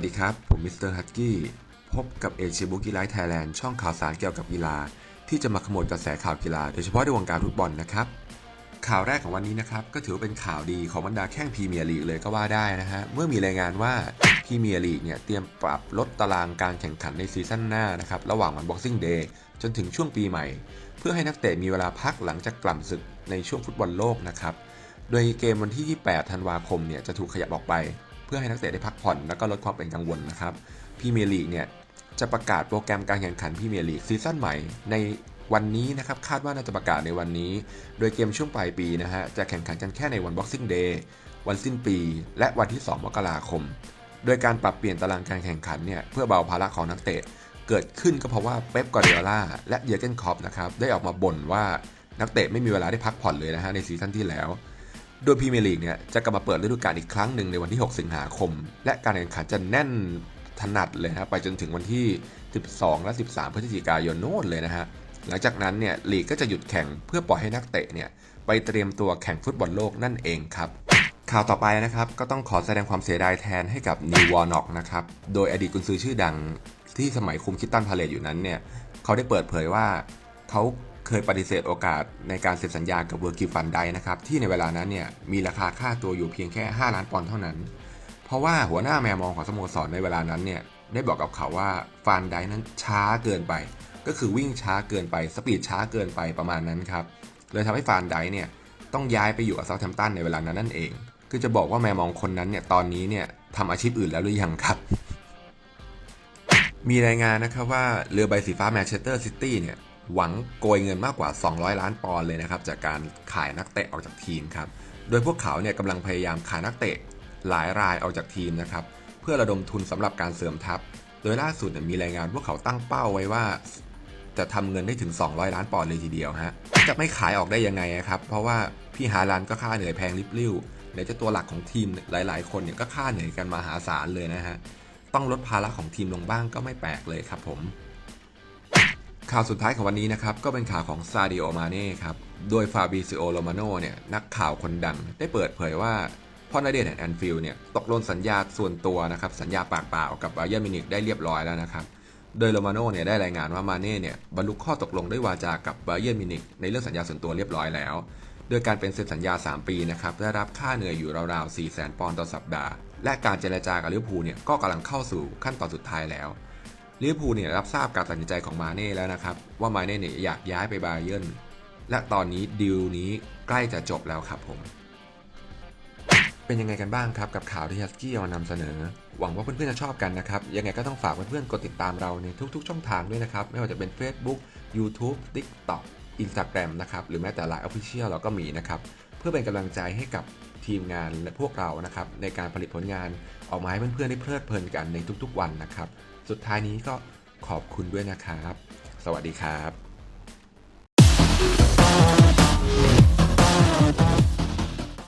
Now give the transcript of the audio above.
วัสดีครับ ผมมิสเตอร์ฮัตกี้ พบกับเอเชียบุกีไลท์ไทยแลนด์ช่องข่าวสารเกี่ยวกับกีฬา ที่จะมาขโมยกระแสข่าวกีฬา โดยเฉพาะในวงการฟุตบอลนะครับ ข่าวแรกของวันนี้นะครับ ก็ถือเป็นข่าวดีของบรรดาแข้งพรีเมียร์ลีกเลยก็ว่าได้นะฮะ เมื่อมีรายงานว่าพรีเมียร์ลีกเนี่ยเตรียมปรับลดตารางการแข่งขันในซีซั่นหน้านะครับ ระหว่างวัน Boxing Day จนถึงช่วงปีใหม่ เพื่อให้นักเตะมีเวลาพักหลังจากกล่ำศึกในช่วงฟุตบอลโลกนะครับ โดยเกมวันที่ 28 ธันวาคมเนี่ยจะถูกขยับออกไป เพื่อให้นักเตะได้พักผ่อนและก็ลดความเป็นกังวลนะครับพรีเมียร์ลีกเนี่ยจะประกาศโปรแกรมการแข่งขันพรีเมียร์ลีกซีซั่นใหม่ในวันนี้นะครับคาดว่าน่าจะประกาศในวันนี้ โดยเกมช่วงปลายปีนะฮะจะแข่งขันกันแค่ในวัน Boxing Day วันสิ้นปี และวันที่ 2 มกราคม โดยการปรับเปลี่ยนตารางการแข่งขันเนี่ยเพื่อเบาภาระของนักเตะ เกิดขึ้นก็เพราะว่าเป๊ปกวาร์ดิโอลาและเยอร์เกนคอปนะครับได้ออกมาบ่นว่านักเตะไม่มีเวลาได้พักผ่อนเลยนะฮะในซีซั่นที่แล้ว โดยพรีเมียร์ลีกเนี่ยจะกลับมาเปิดฤดูกาลอีกครั้งหนึ่งในวันที่ 6 สิงหาคม และการแข่งขันจะแน่นถนัดเลยนะไปจนถึงวันที่ 12 และ 13 พฤศจิกายนโน่นเลยนะฮะหลังจากนั้นเนี่ยลีกก็จะหยุดแข่งเพื่อปล่อยให้นักเตะเนี่ยไปเตรียมตัวแข่งฟุตบอลโลกนั่นเองครับข่าวต่อไปนะครับก็ต้องขอแสดงความเสียดายแทนให้กับนิววอร์น็อกนะครับโดยอดีตกุนซือชื่อดังที่สมัยคุมคิตตันพาเลตอยู่นั้นเนี่ยเขาได้เปิดเผยว่าเขา เคยปฏิเสธโอกาสในการเซ็นสัญญากับเวอร์กิฟันไดนะครับที่ในเวลานั้นเนี่ยมีราคาค่าตัวอยู่เพียงแค่ 5 ล้านปอนด์เท่านั้น เพราะว่าหัวหน้าแมวมองของสโมสรในเวลานั้นเนี่ยได้บอกกับเขาว่าฟันไดนั้นช้าเกินไป ก็คือวิ่งช้าเกินไปสปีดช้าเกินไปประมาณนั้นครับเลยทำให้ฟานไดเนี่ยต้องย้ายไปอยู่กับเซาท์แฮมป์ตันในเวลานั้นนั่นเอง คือจะบอกว่าแมวมองคนนั้นเนี่ยตอนนี้เนี่ยทำอาชีพอื่นแล้วหรือยังครับมีรายงานนะครับว่าเรือใบสีฟ้าแมนเชสเตอร์ซิตี้เนี่ย หวังโกยเงินมากกว่า 200 ล้านปอนด์เลยนะครับ จากการขายนักเตะออกจากทีมครับ โดยพวกเขาเนี่ยกำลังพยายามขายนักเตะหลายรายออกจากทีมนะครับ เพื่อระดมทุนสำหรับการเสริมทัพ โดยล่าสุดมีรายงานพวกเขาตั้งเป้าไว้ว่า จะทำเงินได้ถึง 200 ล้านปอนด์เลยทีเดียวฮะ จะไม่ขายออกได้ยังไงอะครับ เพราะว่าพี่ฮาลันก็ค่าเหนื่อยแพงริบลิ่วไหนจะตัวหลักของทีมหลาย ๆ คนเนี่ยก็ค่าเหนื่อยกันมหาศาลเลยนะฮะ ต้องลดภาระของทีมลงบ้างก็ไม่แปลกเลยครับผม ข่าวสุดท้ายของวันนี้นะครับ ก็เป็นข่าวของซาดิโอมาเน่ครับ โดยฟาบิซิโอโรมาโนเนี่ยนักข่าวคนดังได้เปิดเผยว่าพ่อนาเดชน์แอนฟิลเนี่ยตกลงสัญญาส่วนตัวนะครับสัญญาปากเปล่ากับบาเยอร์มินิกได้เรียบร้อยแล้วนะครับ โดยโรมาโน่เนี่ยได้รายงานว่ามาเน่เนี่ยบรรลุข้อตกลงด้วยวาจากับบาเยอร์มินิกในเรื่องสัญญาส่วนตัวเรียบร้อยแล้ว โดยการเป็นเซ็นสัญญา 3 ปีนะครับได้รับค่าเหนื่อยอยู่ราวๆ4 0 0 0 0 0ปอนด์ต่อสัปดาห์ และการเจรจากับลิเวอร์พูลเนี่ยก็กำลังเข้าสู่ขั้นตอนสุดท้ายแล้ว ลิเวอร์พูลเนี่ยรับทราบการตัดสินใจของมาเน่แล้วนะครับ ว่ามาเน่เนี่ยอยากย้ายไปบาเยิร์นและตอนนี้ดีลนี้ใกล้จะจบแล้วครับผม เป็นยังไงกันบ้างครับกับข่าวที่ฮัสกี้เอามานำเสนอ หวังว่าเพื่อนๆจะชอบกันนะครับ ยังไงก็ต้องฝากเพื่อนๆกดติดตามเราในทุกๆ ช่องทางด้วยนะครับ ไม่ว่าจะเป็น Facebook YouTube TikTok Instagram นะครับหรือแม้แต่ Line Official เราก็มีนะครับ เพื่อเป็นกำลังใจให้กับทีมงานและพวกเรานะครับในการผลิตผลงานออกมาให้เพื่อนๆได้เพลิดเพลินกันในทุกๆวันนะครับ สุดท้ายนี้ก็ขอบคุณด้วยนะครับ สวัสดีครับ